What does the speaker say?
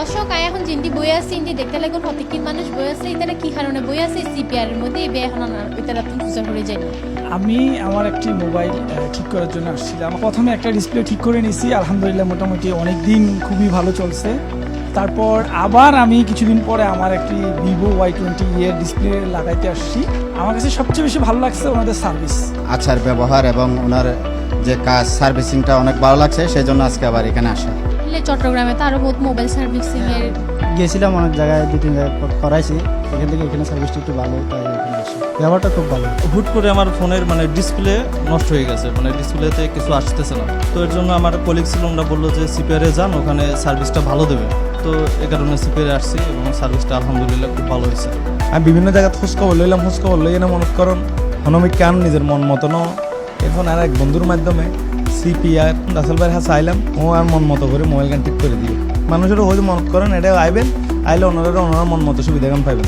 দর্শক আয় এখন জিন্দি বই আছে ইন্দি দেখতে লাগুন হতিকিন মানুষ বই আছে ইতারা কি কারণে বই আছে সিপিআর এর মধ্যে এই এখন ইতারা তুমি খুঁজে করে যায় আমি আমার একটি মোবাইল ঠিক করার জন্য আসছিলাম। প্রথমে একটা ডিসপ্লে ঠিক করে নিয়েছি আলহামদুলিল্লাহ মোটামুটি অনেক দিন খুবই ভালো চলছে। তারপর আবার আমি কিছুদিন পরে আমার একটি ভিভো ওয়াই টোয়েন্টি ইয়ের ডিসপ্লে লাগাইতে আসছি। আমার কাছে সবচেয়ে বেশি ভালো লাগছে ওনাদের সার্ভিস আচার ব্যবহার এবং ওনার যে কাজ সার্ভিসিংটা অনেক ভালো লাগছে সেই জন্য আজকে আবার এখানে আসা। চট্টগ্রামে তো আরও বহুত মোবাইল সার্ভিসিং এর গিয়েছিলাম অনেক জায়গায় দু তিন জায়গায় করাইছি। এখান থেকে এখানে সার্ভিসটা একটু ভালো তাই ব্যবহারটা খুব ভালো। হুট করে আমার ফোনের মানে ডিসপ্লে নষ্ট হয়ে গেছে মানে ডিসপ্লেতে কিছু আসতেছে না। তো এর জন্য আমার কলিগ ছিল ওরা বলল যে সিপিআরে যান ওখানে সার্ভিসটা ভালো দেবে। তো এ কারণে সিপিআরে আসছি এবং সার্ভিসটা আলহামদুলিল্লাহ খুব ভালো হয়েছে। আমি বিভিন্ন জায়গায় খোঁজ খবর লইলাম খোঁজ খবর লই না মনে করুন হনমিক কান নিজের মন মতনও এখন আর এক বন্ধুর মাধ্যমে সিপিআর রাসেল ভাইয়ের হাতে আইলাম ও আর মন মতো করে মোবাইল গান ঠিক করে দিই মানুষেরও হয়তো মনে করেন এটা আইবেন, আইলে ওনারা ওনারা মন মতো সুবিধা পাইবেন।